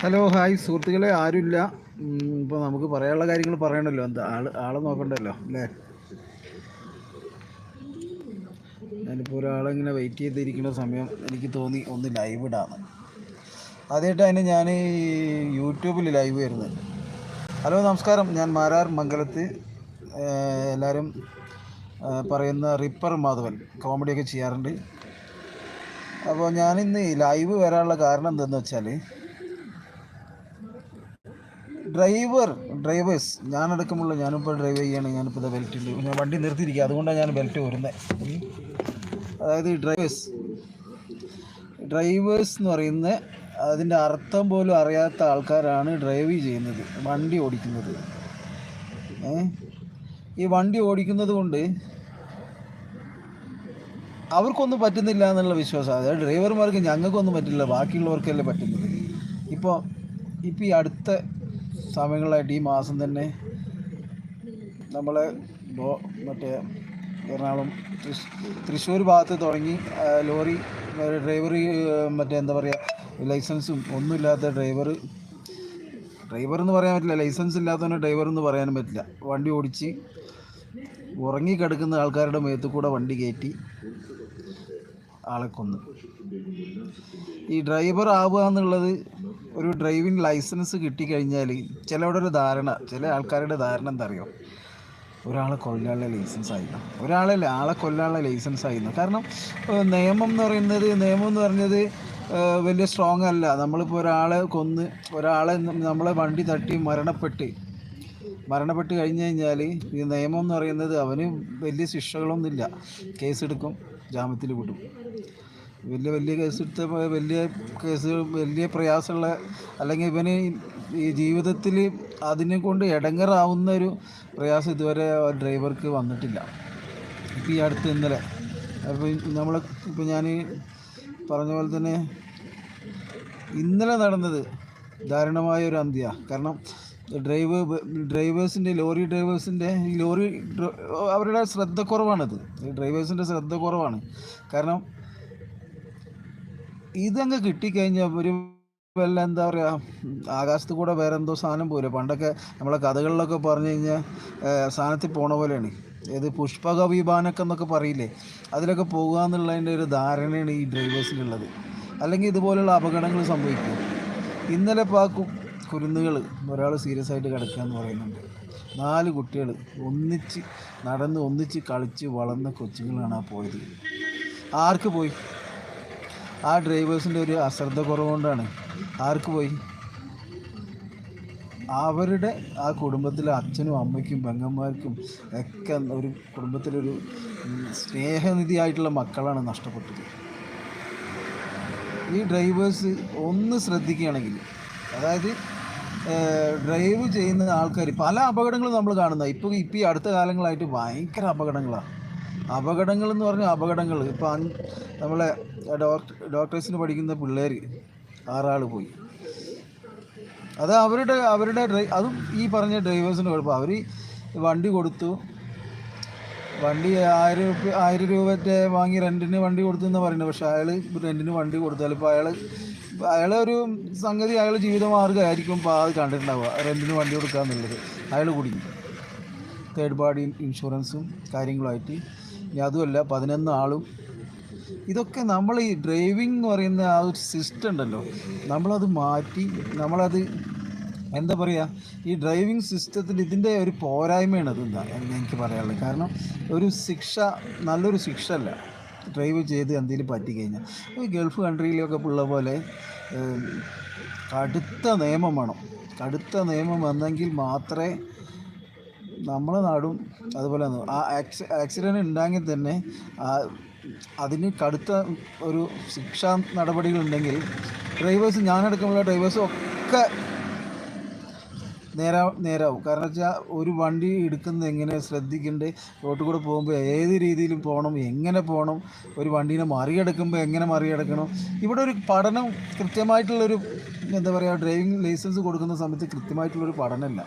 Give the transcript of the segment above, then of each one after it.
Hello hi. സുഹൃത്തുക്കളെ ആരുമില്ല. ഇപ്പോൾ നമുക്ക് പറയാനുള്ള കാര്യങ്ങൾ പറയണമല്ലോ എന്താ ആൾ ആളെ നോക്കണ്ടല്ലോ അല്ലേ? ഞാനിപ്പോൾ ഒരാളിങ്ങനെ വെയിറ്റ് ചെയ്തിരിക്കുന്ന സമയം എനിക്ക് തോന്നി ഒന്ന് ലൈവ് ഇടാന്ന്. ആദ്യമായിട്ട് അതിന് ഞാൻ യൂട്യൂബിൽ ലൈവ് വരുന്നത് ഹലോ നമസ്കാരം. ഞാൻ മാരാർ മംഗലത്ത് എല്ലാവരും പറയുന്ന റിപ്പർ മാധവൻ കോമഡിയൊക്കെ ചെയ്യാറുണ്ട്. അപ്പോൾ ഞാനിന്ന് ലൈവ് വരാനുള്ള കാരണം എന്തെന്ന് വെച്ചാൽ ഡ്രൈവർ ഡ്രൈവേഴ്സ് ഞാനടക്കമുള്ള ഞാനിപ്പോൾ ഡ്രൈവ് ചെയ്യുകയാണ് ഞാനിപ്പോൾ ഇത് ബെൽറ്റ് ഉണ്ട് ഞാൻ വണ്ടി നിർത്തിയിരിക്കുക അതുകൊണ്ടാണ് ഞാൻ ബെൽറ്റ് വരുന്നത് അതായത് ഡ്രൈവേഴ്സ്. ഡ്രൈവേഴ്സ് എന്ന് പറയുന്ന അതിന്റെ അർത്ഥം പോലും അറിയാത്ത ആൾക്കാരാണ് ഡ്രൈവ് ചെയ്യുന്നത് വണ്ടി ഓടിക്കുന്നത്. ഈ വണ്ടി ഓടിക്കുന്നത് കൊണ്ട് അവർക്കൊന്നും പറ്റുന്നില്ല എന്നുള്ള വിശ്വാസം. അതായത് ഡ്രൈവർമാർക്ക് ഞങ്ങൾക്കൊന്നും പറ്റില്ല ബാക്കിയുള്ളവർക്കല്ലേ പറ്റുന്നത്. ഇപ്പോൾ ഇപ്പോൾ ഈ അടുത്ത സമയങ്ങളായിട്ട് ഈ മാസം തന്നെ നമ്മളെ ബോ- മറ്റേ എറണാകുളം തൃശ് തൃശ്ശൂർ ഭാഗത്ത് തുടങ്ങി ലോറി ഡ്രൈവർ മറ്റേ എന്താ പറയുക ലൈസൻസും ഒന്നുമില്ലാത്ത ഡ്രൈവർ ഡ്രൈവർ എന്ന് പറയാൻ പറ്റില്ല ലൈസൻസ് ഇല്ലാത്തവനെ ഡ്രൈവർ എന്ന് പറയാനും പറ്റില്ല. വണ്ടി ഓടിച്ച് ഉറങ്ങിക്കിടക്കുന്ന ആൾക്കാരുടെ മേത്ത് കൂടെ വണ്ടി കയറ്റി ആളെ കൊന്നു. ഈ ഡ്രൈവർ ആവുക എന്നുള്ളത് ഒരു ഡ്രൈവിംഗ് ലൈസൻസ് കിട്ടിക്കഴിഞ്ഞാൽ ചിലവിടെ ഒരു ധാരണ ചില ആൾക്കാരുടെ ധാരണ എന്താ അറിയോ ഒരാളെ കൊല്ലാനുള്ള ലൈസൻസ് ആയിരുന്നു. ഒരാളെ ആളെ കൊല്ലാനുള്ള ലൈസൻസ് ആയിരുന്നു. കാരണം നിയമം എന്ന് പറയുന്നത് നിയമം എന്ന് പറഞ്ഞത് വലിയ സ്ട്രോങ് അല്ല. നമ്മളിപ്പോൾ ഒരാളെ കൊന്ന് ഒരാളെ നമ്മളെ വണ്ടി തട്ടി മരണപ്പെട്ട് മരണപ്പെട്ട് കഴിഞ്ഞ് കഴിഞ്ഞാൽ ഈ നിയമം എന്ന് പറയുന്നത് അവന് വലിയ ശിക്ഷകളൊന്നുമില്ല. കേസെടുക്കും ജാമ്യത്തിൽ വിടും. വലിയ വലിയ കേസെടുത്ത വലിയ കേസ് വലിയ പ്രയാസമുള്ള അല്ലെങ്കിൽ ഇവന് ഈ ജീവിതത്തിൽ അതിനെ കൊണ്ട് ഇടങ്ങറാവുന്ന ഒരു പ്രയാസം ഇതുവരെ ഡ്രൈവർക്ക് വന്നിട്ടില്ല. ഇപ്പം ഈ അടുത്ത് ഇന്നലെ അപ്പോൾ നമ്മൾ ഇപ്പം ഞാൻ പറഞ്ഞ പോലെ തന്നെ ഇന്നലെ നടന്നത് ദാരുണമായ ഒരു അന്ത്യ. കാരണം ഡ്രൈവ് ഡ്രൈവേഴ്സിന്റെ ലോറി ഡ്രൈവേഴ്സിന്റെ ഈ ലോറി അവരുടെ ശ്രദ്ധ കുറവാണത് ഡ്രൈവേഴ്സിന്റെ ശ്രദ്ധ കുറവാണ് കാരണം ഇതങ്ങ് കിട്ടിക്കഴിഞ്ഞാൽ ഒരു വല്ല എന്താ പറയുക ആകാശത്ത് കൂടെ വേറെ എന്തോ സാധനം പോലെ പണ്ടൊക്കെ നമ്മളെ കഥകളിലൊക്കെ പറഞ്ഞു കഴിഞ്ഞാൽ സാധനത്തിൽ പോണ പോലെയാണ്. ഏത് പുഷ്പക വിഭാനൊക്കെ എന്നൊക്കെ പറയില്ലേ? അതിലൊക്കെ പോകുക എന്നുള്ളതിന്റെ ഒരു ധാരണയാണ് ഈ ഡ്രൈവേഴ്സിനുള്ളത്. അല്ലെങ്കിൽ ഇതുപോലുള്ള അപകടങ്ങൾ സംഭവിക്കും. ഇന്നലെ ഇപ്പോൾ ആ കുരുന്നുകൾ ഒരാൾ സീരിയസ് ആയിട്ട് കിടക്കുക എന്ന് പറയുന്നുണ്ട്. നാല് കുട്ടികൾ ഒന്നിച്ച് നടന്ന് ഒന്നിച്ച് കളിച്ച് വളർന്ന കൊച്ചുങ്ങളാണ് ആ പോയത്. ആർക്ക് പോയി? ആ ഡ്രൈവേഴ്സിന്റെ ഒരു അശ്രദ്ധ കുറവുകൊണ്ടാണ്. ആർക്ക് പോയി? അവരുടെ ആ കുടുംബത്തിലെ അച്ഛനും അമ്മയ്ക്കും പെങ്ങന്മാർക്കും ഒക്കെ ഒരു കുടുംബത്തിലൊരു സ്നേഹനിധിയായിട്ടുള്ള മക്കളാണ് നഷ്ടപ്പെട്ടത്. ഈ ഡ്രൈവേഴ്സ് ഒന്ന് ശ്രദ്ധിക്കുകയാണെങ്കിൽ അതായത് ഡ്രൈവ് ചെയ്യുന്ന ആൾക്കാർ പല അപകടങ്ങളും നമ്മൾ കാണുന്നത്. ഇപ്പോൾ ഇപ്പോൾ ഈ അടുത്ത കാലങ്ങളായിട്ട് ഭയങ്കര അപകടങ്ങളാണ് അപകടങ്ങൾ എന്ന് പറഞ്ഞാൽ അപകടങ്ങൾ ഇപ്പോൾ നമ്മളെ ഡോക്ടർ ഡോക്ടേഴ്സിന് പഠിക്കുന്ന പിള്ളേർ ആറാൾ പോയി. അത് അവരുടെ അവരുടെ അതും ഈ പറഞ്ഞ ഡ്രൈവേഴ്സിന്റെ കുഴപ്പം. അവർ വണ്ടി കൊടുത്തു. വണ്ടി ആയിരം രൂപ ആയിരം രൂപ വാങ്ങി റെന്റിന് വണ്ടി കൊടുത്തു എന്ന് പറയുന്നത് പക്ഷേ അയാൾ റെന്റിന് വണ്ടി കൊടുത്താൽ ഇപ്പോൾ അയാൾ അയാളെ ഒരു സംഗതി അയാൾ ജീവിതമാർഗമായിരിക്കും. ഇപ്പോൾ അത് കണ്ടിട്ടുണ്ടാവുക. റെന്റിന് വണ്ടി കൊടുക്കുക എന്നുള്ളത് അയാൾ കുടുങ്ങി. തേർഡ് പാർട്ടി ഇൻഷുറൻസും കാര്യങ്ങളുമായിട്ട് അതുമല്ല പതിനൊന്ന് ആളും. ഇതൊക്കെ നമ്മൾ ഈ ഡ്രൈവിംഗ് എന്ന് പറയുന്ന ആ ഒരു സിസ്റ്റം ഉണ്ടല്ലോ. നമ്മളത് മാറ്റി നമ്മളത് എന്താ പറയുക ഈ ഡ്രൈവിംഗ് സിസ്റ്റത്തിൽ ഇതിന്റെ ഒരു പോരായ്മയാണ് അത് എന്താ എന്ന് എനിക്ക് പറയാനുള്ളത്. കാരണം ഒരു ശിക്ഷ നല്ലൊരു ശിക്ഷ അല്ല ഡ്രൈവ് ചെയ്ത് എന്തെങ്കിലും പറ്റിക്കഴിഞ്ഞാൽ. ഈ ഗൾഫ് കൺട്രിയിലൊക്കെ ഉള്ള പോലെ കടുത്ത നിയമം വേണം. കടുത്ത നിയമം വന്നെങ്കിൽ മാത്രമേ നമ്മളെ നാടും അതുപോലെ ആ ആക്സി ആക്സിഡന്റ് ഉണ്ടെങ്കിൽ തന്നെ അതിന് കടുത്ത ഒരു ശിക്ഷാ നടപടികളുണ്ടെങ്കിൽ ഡ്രൈവേഴ്സ് ഞാനടക്കമുള്ള ഡ്രൈവേഴ്സും ഒക്കെ നേരാ നേരാവും. കാരണം വെച്ചാൽ ഒരു വണ്ടി എടുക്കുന്നത് എങ്ങനെ ശ്രദ്ധിക്കേണ്ടത് റോട്ടിൽ കൂടെ പോകുമ്പോൾ ഏത് രീതിയിലും പോകണം? എങ്ങനെ പോകണം? ഒരു വണ്ടീനെ മറികടക്കുമ്പോൾ എങ്ങനെ മറികടക്കണം? ഇവിടെ ഒരു പഠനം കൃത്യമായിട്ടുള്ളൊരു എന്താ പറയുക ഡ്രൈവിംഗ് ലൈസൻസ് കൊടുക്കുന്ന സമയത്ത് കൃത്യമായിട്ടുള്ളൊരു പഠനമില്ല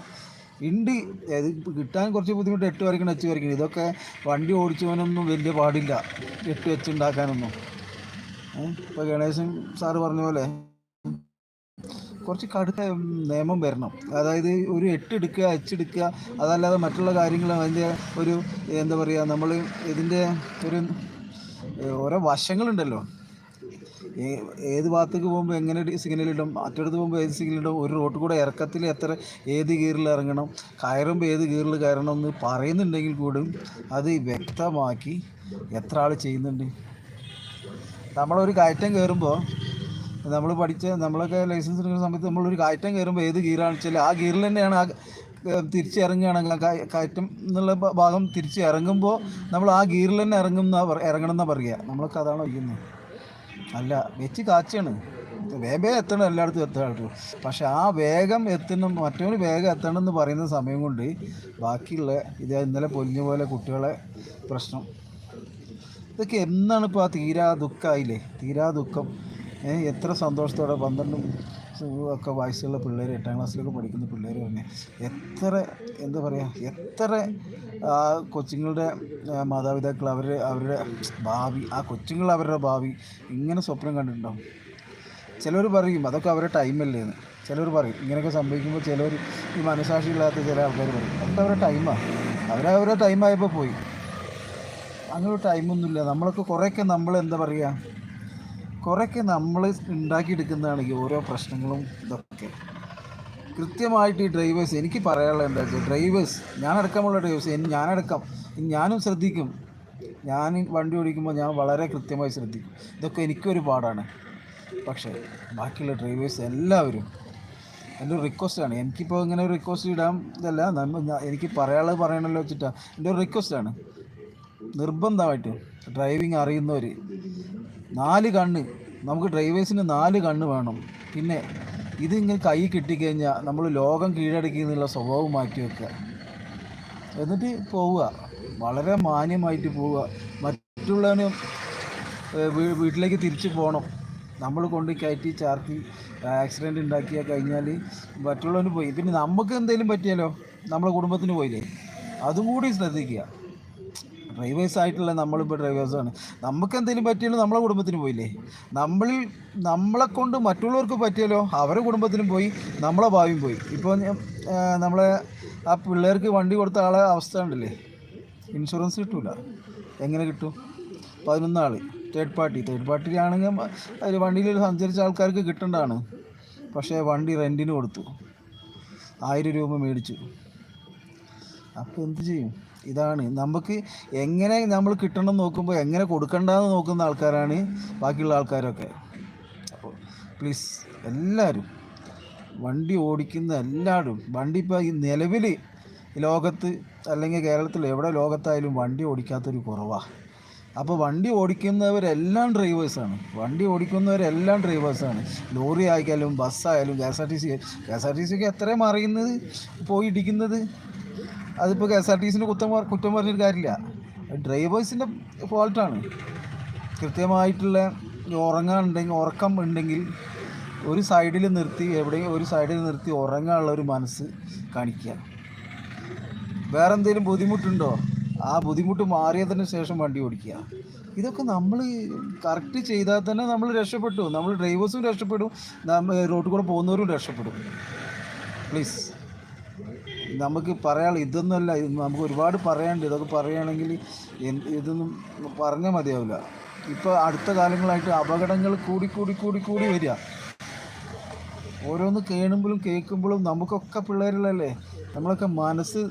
ഉണ്ട്. അത് കിട്ടാൻ കുറച്ച് ബുദ്ധിമുട്ട് എട്ട് വരയ്ക്കണം എച്ച് വരയ്ക്കണം. ഇതൊക്കെ വണ്ടി ഓടിച്ചവനൊന്നും വലിയ പാടില്ല. എട്ട് വെച്ച് ഉണ്ടാക്കാനൊന്നും. ഇപ്പോൾ ഗണേശൻ സാറ് പറഞ്ഞ പോലെ കുറച്ച് കടുത്ത നിയമം വരണം. അതായത് ഒരു എട്ട് എടുക്കുക അച്ചെടുക്കുക അതല്ലാതെ മറ്റുള്ള കാര്യങ്ങൾ അതിന്റെ ഒരു എന്താ പറയുക നമ്മൾ ഇതിന്റെ ഒരു ഓരോ വശങ്ങളുണ്ടല്ലോ. ഏത് ഭാഗത്തേക്ക് പോകുമ്പോൾ എങ്ങനെ സിഗ്നൽ ഇടും? മറ്റടുത്ത് പോകുമ്പോൾ ഏത് സിഗ്നൽ ഇടും? ഒരു റോട്ടിൽ കൂടെ ഇറക്കത്തിൽ എത്ര ഏത് ഗിയറിൽ ഇറങ്ങണം? കയറുമ്പോൾ ഏത് ഗിയറിൽ കയറണം എന്ന് പറയുന്നുണ്ടെങ്കിൽ കൂടി അത് വ്യക്തമാക്കി എത്ര ആൾ ചെയ്യുന്നുണ്ട്. നമ്മളൊരു കയറ്റം കയറുമ്പോൾ നമ്മൾ പഠിച്ച നമ്മളൊക്കെ ലൈസൻസ് എടുക്കുന്ന സമയത്ത് നമ്മളൊരു കയറ്റം കയറുമ്പോൾ ഏത് ഗിയറാണെന്ന് വെച്ചാൽ ആ ഗിയറിൽ തന്നെയാണ് ആ തിരിച്ചിറങ്ങുകയാണെങ്കിൽ കയറ്റം എന്നുള്ള ഭാഗം തിരിച്ച് ഇറങ്ങുമ്പോൾ നമ്മൾ ആ ഗിയറിൽ തന്നെ ഇറങ്ങുന്ന ഇറങ്ങണം എന്നാണ് പറയുക. നമ്മളൊക്കെ അതാണ് വയ്ക്കുന്നത് അല്ല വെച്ച് കാച്ചാണ്. വേഗം എത്തണം എല്ലായിടത്തും എത്താൻ പക്ഷെ ആ വേഗം എത്തുന്ന മറ്റൊരു വേഗം എത്തണം എന്ന് പറയുന്ന സമയം കൊണ്ട് ബാക്കിയുള്ള ഇത് ഇന്നലെ പൊലിഞ്ഞ പോലെ കുട്ടികളെ പ്രശ്നം. ഇതൊക്കെ എന്നാണ് ഇപ്പോൾ ആ തീരാ ദുഃഖമായില്ലേ തീരാ ദുഃഖം. എത്ര സന്തോഷത്തോടെ പന്ത്രണ്ടും ഒക്കെ വയസ്സുള്ള പിള്ളേർ എട്ടാം ക്ലാസ്സിലൊക്കെ പഠിക്കുന്ന പിള്ളേർ തന്നെ എത്ര എന്താ പറയുക എത്ര കൊച്ചുങ്ങളുടെ മാതാപിതാക്കൾ അവർ അവരുടെ ഭാവി ആ കൊച്ചുങ്ങൾ അവരുടെ ഭാവി ഇങ്ങനെ സ്വപ്നം കണ്ടിട്ടുണ്ടാവും. ചിലർ പറയും അതൊക്കെ അവരുടെ ടൈമല്ലേ എന്ന് ചിലർ പറയും ഇങ്ങനെയൊക്കെ സംഭവിക്കുമ്പോൾ ചിലർ ഈ മനസാക്ഷിയില്ലാത്ത ചില ആൾക്കാർ പറയും. അതൊക്കെ അവരുടെ ടൈമാണ് അവരവരുടെ ടൈമായപ്പോൾ പോയി. അങ്ങനെ ടൈമൊന്നുമില്ല. നമ്മളൊക്കെ കുറേയൊക്കെ നമ്മൾ എന്താ പറയുക കുറേയൊക്കെ നമ്മൾ ഉണ്ടാക്കിയെടുക്കുന്നതാണ് ഈ ഓരോ പ്രശ്നങ്ങളും ഇതൊക്കെ. കൃത്യമായിട്ട് ഈ ഡ്രൈവേഴ്സ് എനിക്ക് പറയാനുള്ളത് എന്താ വെച്ചാൽ ഡ്രൈവേഴ്സ് ഞാനടക്കമുള്ള ഡ്രൈവേഴ്സ് ഞാനടക്കം ഞാനും ശ്രദ്ധിക്കും. ഞാൻ വണ്ടി ഓടിക്കുമ്പോൾ ഞാൻ വളരെ കൃത്യമായി ശ്രദ്ധിക്കും. ഇതൊക്കെ എനിക്കൊരു പാടാണ്. പക്ഷേ ബാക്കിയുള്ള ഡ്രൈവേഴ്സ് എല്ലാവരും എന്റെ ഒരു റിക്വസ്റ്റാണ് എനിക്കിപ്പോൾ ഇങ്ങനെ ഒരു റിക്വസ്റ്റ് ഇടാം ഇതല്ല നമ്മൾ എനിക്ക് പറയാനുള്ളത് പറയണമല്ലോ വെച്ചിട്ടാണ് എന്റെ ഒരു റിക്വസ്റ്റാണ് നിർബന്ധമായിട്ടും ഡ്രൈവിംഗ് അറിയുന്നവർ നാല് കണ്ണ്. നമുക്ക് ഡ്രൈവേഴ്സിന് നാല് കണ്ണ് വേണം. പിന്നെ ഇതിങ്ങനെ കൈ കിട്ടിക്കഴിഞ്ഞാൽ നമ്മൾ ലോകം കീഴടക്കിയെന്നുള്ള സ്വഭാവം മാറ്റി വെക്കുക. എന്നിട്ട് പോവുക. വളരെ മാന്യമായിട്ട് പോവുക. മറ്റുള്ളവന് വീട്ടിലേക്ക് തിരിച്ചു പോകണം നമ്മൾ കൊണ്ട് കയറ്റി ചാർത്തി ആക്സിഡന്റ് ഉണ്ടാക്കിയാൽ കഴിഞ്ഞാൽ മറ്റുള്ളവന് പോയി. പിന്നെ നമുക്ക് എന്തെങ്കിലും പറ്റിയാലോ? നമ്മളെ കുടുംബത്തിന് പോയില്ലേ? അതും കൂടി ശ്രദ്ധിക്കുക. ഡ്രൈവേഴ്സ് ആയിട്ടുള്ള നമ്മളിപ്പോൾ ഡ്രൈവേഴ്സാണ് നമുക്ക് എന്തെങ്കിലും പറ്റിയാലും നമ്മളെ കുടുംബത്തിന് പോയില്ലേ? നമ്മളിൽ നമ്മളെ കൊണ്ട് മറ്റുള്ളവർക്ക് പറ്റിയാലോ അവരുടെ കുടുംബത്തിനും പോയി നമ്മളെ ഭാവിയും പോയി. ഇപ്പോൾ നമ്മളെ ആ പിള്ളേർക്ക് വണ്ടി കൊടുത്ത ആളെ അവസ്ഥ ഉണ്ടല്ലേ ഇൻഷുറൻസ് കിട്ടൂല. എങ്ങനെ കിട്ടും? പതിനൊന്നാൾ തേർഡ് പാർട്ടി തേർഡ് പാർട്ടി ആണെങ്കിൽ വണ്ടിയിൽ സഞ്ചരിച്ച ആൾക്കാർക്ക് കിട്ടേണ്ടതാണ്. പക്ഷേ വണ്ടി റെന്റിന് കൊടുത്തു. ആയിരം രൂപ മേടിച്ചു. അപ്പോൾ എന്ത് ചെയ്യും? ഇതാണ്. നമുക്ക് എങ്ങനെ നമ്മൾ കിട്ടണം നോക്കുമ്പോൾ എങ്ങനെ കൊടുക്കണ്ടെന്ന് നോക്കുന്ന ആൾക്കാരാണ് ബാക്കിയുള്ള ആൾക്കാരൊക്കെ. അപ്പോൾ പ്ലീസ് എല്ലാവരും വണ്ടി ഓടിക്കുന്ന എല്ലാവരും വണ്ടി ഇപ്പോൾ ഈ നിലവിൽ ലോകത്ത് അല്ലെങ്കിൽ കേരളത്തിൽ എവിടെ ലോകത്തായാലും വണ്ടി ഓടിക്കാത്തൊരു കുറവാണ് അപ്പോൾ വണ്ടി ഓടിക്കുന്നവരെല്ലാം ഡ്രൈവേഴ്സാണ് വണ്ടി ഓടിക്കുന്നവരെല്ലാം ഡ്രൈവേഴ്സാണ് ലോറി ആയാലും ബസ്സായാലും K S R T C K S R T സിക്ക് എത്രയും അറിയുന്നത് പോയി ഇടിക്കുന്നത്? അതിപ്പോൾ കെ എസ് ആർ ടി സിന്റെ കുറ്റം കുറ്റം പറഞ്ഞൊരു കാര്യമില്ല. ഡ്രൈവേഴ്സിന്റെ ഫോൾട്ടാണ്. കൃത്യമായിട്ടുള്ള ഉറങ്ങാനുണ്ടെങ്കിൽ ഉറക്കം ഉണ്ടെങ്കിൽ ഒരു സൈഡിൽ നിർത്തി എവിടെയും ഒരു സൈഡിൽ നിർത്തി ഉറങ്ങാനുള്ള ഒരു മനസ്സ് കാണിക്കുക. വേറെ എന്തെങ്കിലും ബുദ്ധിമുട്ടുണ്ടോ? ആ ബുദ്ധിമുട്ട് മാറിയതിന് ശേഷം വണ്ടി ഓടിക്കുക. ഇതൊക്കെ നമ്മൾ കറക്റ്റ് ചെയ്താൽ തന്നെ നമ്മൾ രക്ഷപ്പെട്ടു. നമ്മൾ ഡ്രൈവേഴ്സും രക്ഷപ്പെടും. നമ്മൾ റോഡിൽ കൂടെ പോകുന്നവരും രക്ഷപ്പെടും. പ്ലീസ് നമുക്ക് പറയാനുള്ള ഇതൊന്നുമല്ല. ഇത് നമുക്ക് ഒരുപാട് പറയാനുണ്ട്. ഇതൊക്കെ പറയുകയാണെങ്കിൽ ഇതൊന്നും പറഞ്ഞാൽ മതിയാവില്ല. ഇപ്പോൾ അടുത്ത കാലങ്ങളായിട്ട് അപകടങ്ങൾ കൂടി കൂടി കൂടി കൂടി വരിക. ഓരോന്ന് കേണുമ്പോഴും കേൾക്കുമ്പോഴും നമുക്കൊക്കെ പിള്ളേരുള്ളല്ലേ നമ്മളൊക്കെ മനസ്സ്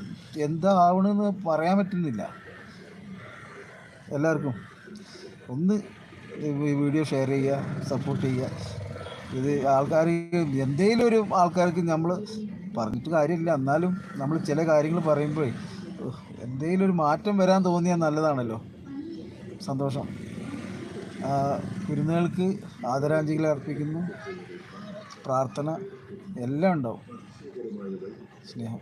എന്താ ആവണമെന്ന് പറയാൻ പറ്റുന്നില്ല. എല്ലാവർക്കും ഒന്ന് വീഡിയോ ഷെയർ ചെയ്യുക സപ്പോർട്ട് ചെയ്യുക. ഇത് ആൾക്കാർ എന്തെങ്കിലും ഒരു ആൾക്കാർക്ക് നമ്മൾ പറഞ്ഞിട്ട് കാര്യമില്ല. എന്നാലും നമ്മൾ ചില കാര്യങ്ങൾ പറയുമ്പോഴേ എന്തെങ്കിലും ഒരു മാറ്റം വരാൻ തോന്നിയാൽ നല്ലതാണല്ലോ. സന്തോഷം. കുരുന്നുകൾക്ക് ആദരാഞ്ജലികൾ അർപ്പിക്കുന്നു. പ്രാർത്ഥന എല്ലാം ഉണ്ടാവും. സ്നേഹം.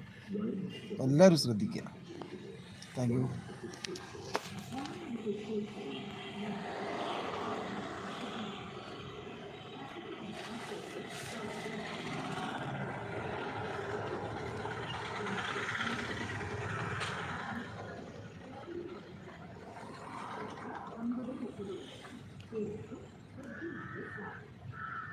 എല്ലാവരും ശ്രദ്ധിക്കുക. Thank you.